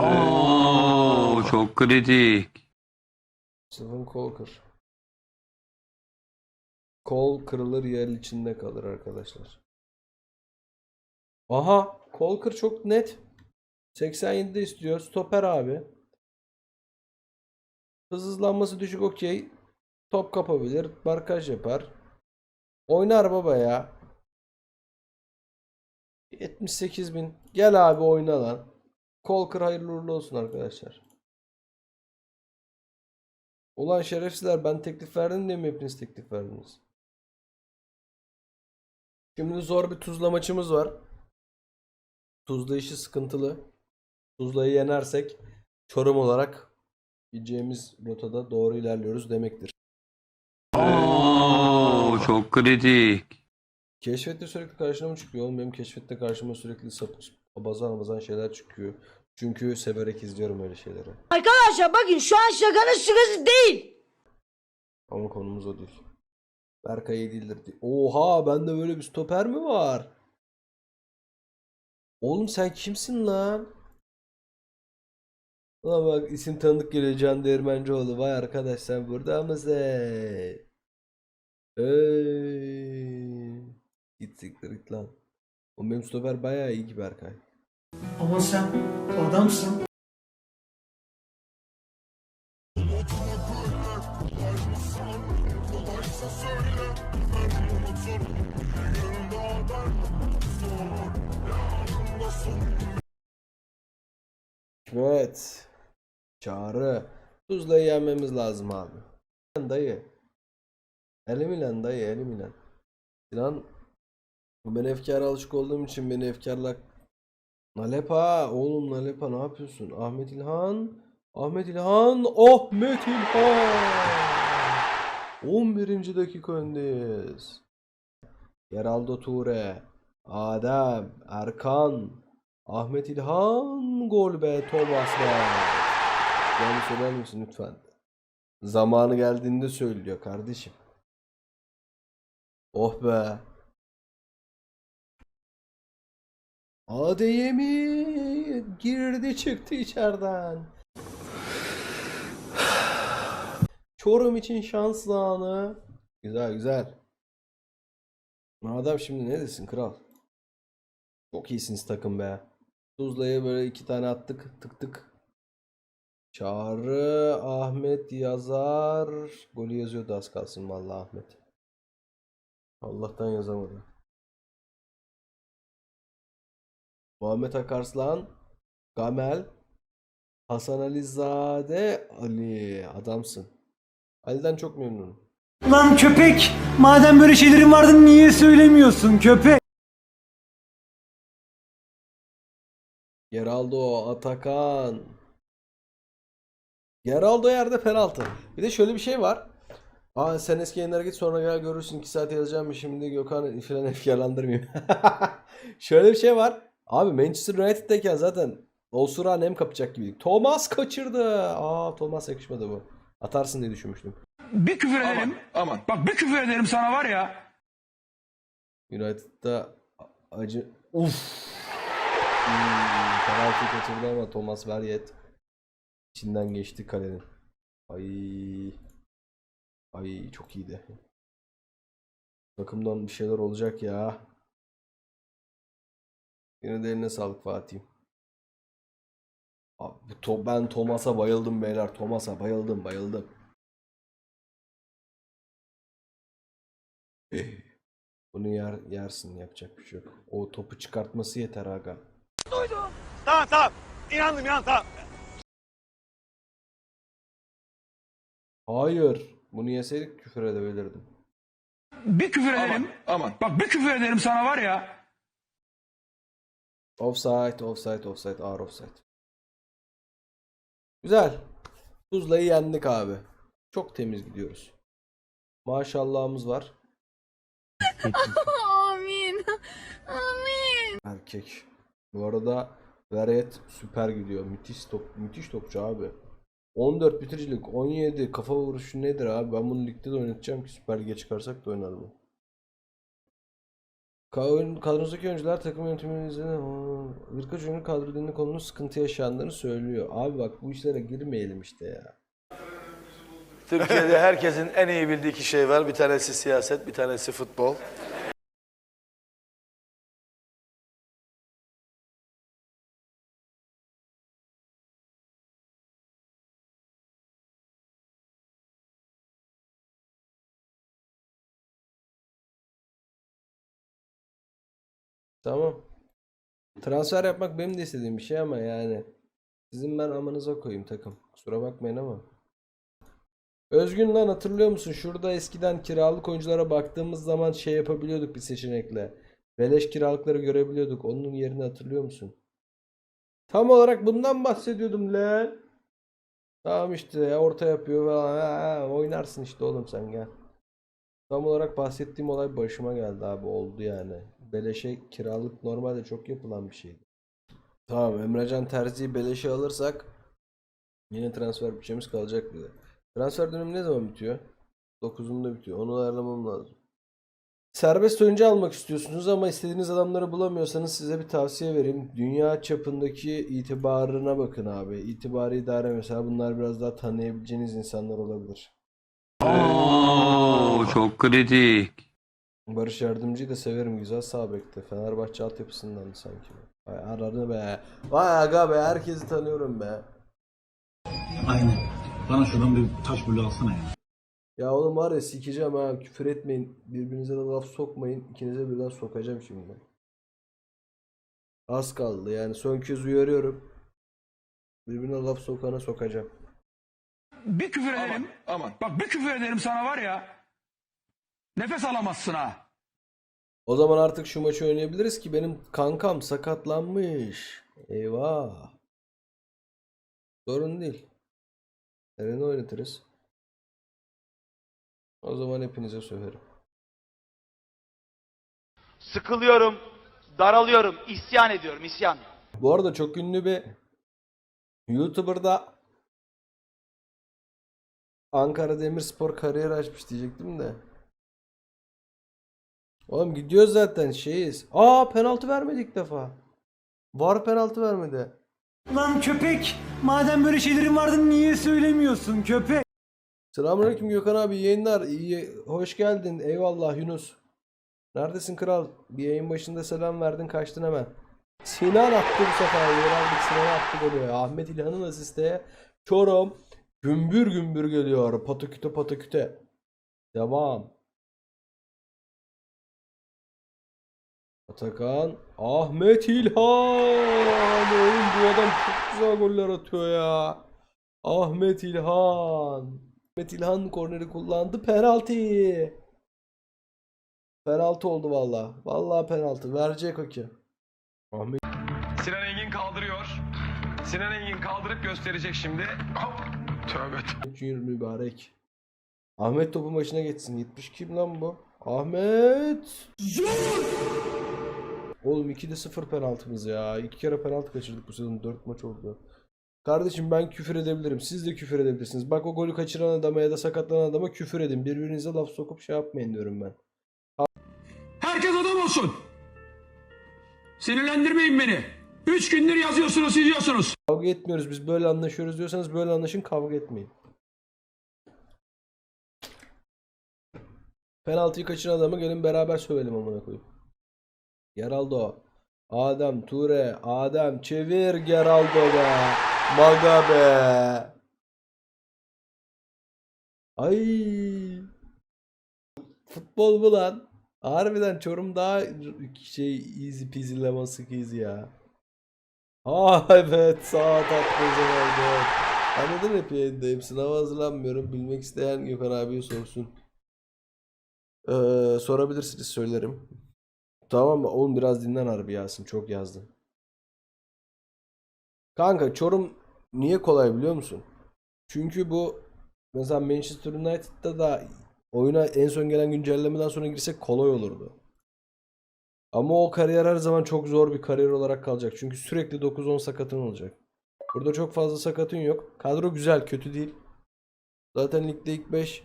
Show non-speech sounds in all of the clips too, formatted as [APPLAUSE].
Oo, çok kritik. Stephen kol. Kol kırılır yer içinde kalır arkadaşlar. Aha kol çok net. 87'de istiyor. Stoper abi. Hız hızlanması düşük okey. Top kapabilir. Barkaj yapar. Oynar baba ya. 78 bin. Gel abi oyna lan. Kol kır hayırlı uğurlu olsun arkadaşlar. Ulan şerefsizler ben teklif verdim diye mi hepiniz teklif verdiniz? Şimdi zor bir Tuzla maçımız var. Tuzla işi sıkıntılı. Tuzla'yı yenersek Çorum olarak gideceğimiz rotada doğru ilerliyoruz demektir. Oo, çok kritik. Keşfette sürekli karşıma mı çıkıyor oğlum? Benim keşfette karşıma sürekli sapık abazan abazan şeyler çıkıyor. Çünkü severek izliyorum öyle şeyleri. Arkadaşlar bakın şu an şakanın sırası değil. Ama konumuz o değil. Berkay iyi değildir. Oha bende böyle bir stoper mi var? Oğlum sen kimsin lan? Ulan bak isim tanıdık geliyor Can Değirmencioğlu. Vay arkadaş sen burada mısın? Ey. Git siktir git lan. Oğlum benim stoper bayağı iyi ki Berkay. Ama sen adamsın. Evet. Çağrı. Tuzla'yı yenmemiz lazım abi. Dayı. Eli lan dayı eli lan. Sinan ben efkara alışık olduğum için beni efkarla Nalepa oğlum Nalepa ne yapıyorsun? Ahmet İlhan Ahmet İlhan Ahmet İlhan 11. dakika öndeyiz. Geraldo Ture Adem Erkan Ahmet İlhan gol be Thomas be. Yani söyler misin lütfen? Zamanı geldiğinde söylüyor kardeşim. Oh be. Adeyemi girdi çıktı içeriden. Çorum için şanslı anı. Güzel güzel. Adam şimdi ne desin kral? Çok iyisiniz takım be. Tuzla'ya böyle iki tane attık tık tık. Çağrı Ahmet yazar. Golü yazıyordu az kalsın vallahi Ahmet. Allah'tan yazamadı. Muhammed Akarslan, Gamel, Hasan Alizade, Ali adamsın. Ali'den çok memnunum. Lan köpek! Madem böyle şeylerin vardı niye söylemiyorsun köpek? Geraldo, Atakan. Geraldo yerde penaltı. Bir de şöyle bir şey var. Aa sen eski yayınlara git sonra gel görürsün 2 saat yazacağım şimdi Gökhan falan efkarlandırmayayım. [LAUGHS] şöyle bir şey var. Abi Manchester United'dayken zaten Olsura nem kapacak gibiydik. Thomas kaçırdı. Aa Thomas yakışmadı bu. Atarsın diye düşünmüştüm. Bir küfür ederim. Aman. Bak bir küfür ederim sana var ya. United'da acı... Uf. Hmm, penaltıyı kaçırdı ama Thomas Verriet içinden geçti kalenin. Ay. Ay çok iyiydi. Takımdan bir şeyler olacak ya. Yine de eline sağlık Fatih. Abi, bu to- ben Thomas'a bayıldım beyler. Thomas'a bayıldım bayıldım. Bunu yer, yersin yapacak bir şey yok. O topu çıkartması yeter aga. Tamam tamam. İnandım inan tamam. Hayır. Bunu yeseydik küfür edebilirdim. Bir küfür ederim. Aman. Bak bir küfür ederim sana var ya. Offside, offside, offside, ağır offside. Güzel. Tuzla'yı yendik abi. Çok temiz gidiyoruz. Maşallahımız var. [LAUGHS] Amin. Amin. Erkek. Bu arada Verret süper gidiyor. Müthiş top, müthiş topçu abi. 14 bitiricilik, 17 kafa vuruşu nedir abi? Ben bunu ligde de oynatacağım ki Süper Lig'e çıkarsak da oynar bu. Ka- Kadrodaki oyuncular takım yönetimimizin birkaç oyuncu kadro dinli konunun sıkıntı yaşandığını söylüyor. Abi bak bu işlere girmeyelim işte ya. Türkiye'de herkesin en iyi bildiği iki şey var. Bir tanesi siyaset, bir tanesi futbol. Tamam. Transfer yapmak benim de istediğim bir şey ama yani sizin ben amanıza koyayım takım. Kusura bakmayın ama. Özgün lan hatırlıyor musun? Şurada eskiden kiralık oyunculara baktığımız zaman şey yapabiliyorduk bir seçenekle. Beleş kiralıkları görebiliyorduk. Onun yerini hatırlıyor musun? Tam olarak bundan bahsediyordum lan. Tamam işte orta yapıyor falan. Ha, oynarsın işte oğlum sen gel. Tam olarak bahsettiğim olay başıma geldi abi oldu yani. Beleşe kiralık normalde çok yapılan bir şeydi. Tamam Emrecan Terzi'yi beleşe alırsak yine transfer bütçemiz kalacak bize. Transfer dönemi ne zaman bitiyor? 9'unda bitiyor. Onu ayarlamam lazım. Serbest oyuncu almak istiyorsunuz ama istediğiniz adamları bulamıyorsanız size bir tavsiye vereyim. Dünya çapındaki itibarına bakın abi. İtibarı idare mesela bunlar biraz daha tanıyabileceğiniz insanlar olabilir. Oo, çok kritik. Barış Yardımcı'yı da severim. Güzel sağ bekte. Fenerbahçe altyapısından sanki. Vay ararını be. Vay aga be. Herkesi tanıyorum be. Aynen. Bana şuradan bir taş bulu alsana ya. Ya oğlum var ya sikeceğim ha. Küfür etmeyin. Birbirinize de laf sokmayın. İkinize birden sokacağım şimdi. Az kaldı yani. Son kez uyarıyorum. Birbirine laf sokana sokacağım. Bir küfür ederim. Aman. Bak bir küfür ederim sana var ya. Nefes alamazsın ha. O zaman artık şu maçı oynayabiliriz ki benim kankam sakatlanmış. Eyvah. Sorun değil. Eren'i oynatırız. O zaman hepinize söverim. Sıkılıyorum, daralıyorum, isyan ediyorum, isyan. Bu arada çok ünlü bir YouTuber'da Ankara Demirspor kariyer açmış diyecektim de. Oğlum gidiyoruz zaten şeyiz. Aa penaltı vermedi ilk defa. Var penaltı vermedi. Lan köpek! Madem böyle şeylerin vardı niye söylemiyorsun köpek? Selamünaleyküm Gökhan abi yayınlar. İyi, hoş geldin. Eyvallah Yunus. Neredesin kral? Bir yayın başında selam verdin kaçtın hemen. Sinan attı bu sefer. Yoraldık Sinan attı golü. Ahmet İlhan'ın asiste. Çorum gümbür gümbür geliyor. Pataküte pataküte. Devam. Atakan. Ahmet İlhan. Oğlum bu adam çok güzel goller atıyor ya. Ahmet İlhan. Ahmet İlhan korneri kullandı. Penaltı. Penaltı oldu valla. Valla penaltı. Verecek o ki. Ahmet Sinan Engin kaldırıyor. Sinan Engin kaldırıp gösterecek şimdi. Hop. Tövbe Junior mübarek. Ahmet topun başına geçsin. 70 kim lan bu? Ahmet. Oğlum 2'de 0 penaltımız ya. 2 kere penaltı kaçırdık bu sezon. 4 maç oldu. Kardeşim ben küfür edebilirim. Siz de küfür edebilirsiniz. Bak o golü kaçıran adama ya da sakatlanan adama küfür edin. Birbirinize laf sokup şey yapmayın diyorum ben. Herkes adam olsun. Sinirlendirmeyin beni. Üç gündür yazıyorsunuz, izliyorsunuz. Kavga etmiyoruz biz böyle anlaşıyoruz diyorsanız böyle anlaşın kavga etmeyin. Penaltıyı kaçıran adamı gelin beraber sövelim amına koyayım. Geraldo. Adem Ture. Adem çevir Geraldo be. Maga be. Ay. Futbol bu lan. Harbiden Çorum daha şey easy peasy lemon squeezy ya. Aa evet saat attı vardı. Ben neden hep yayındayım? Sınava hazırlanmıyorum. Bilmek isteyen Gökhan abiye sorsun. Ee, sorabilirsiniz söylerim. Tamam mı? Oğlum biraz dinlen harbi Yasin. Çok yazdın. Kanka Çorum niye kolay biliyor musun? Çünkü bu mesela Manchester United'da da oyuna en son gelen güncellemeden sonra girsek kolay olurdu. Ama o kariyer her zaman çok zor bir kariyer olarak kalacak. Çünkü sürekli 9-10 sakatın olacak. Burada çok fazla sakatın yok. Kadro güzel, kötü değil. Zaten ligde ilk 5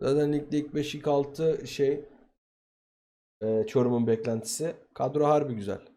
Zaten ligde ilk 5 ilk 6 şey Çorum'un beklentisi. Kadro harbi güzel.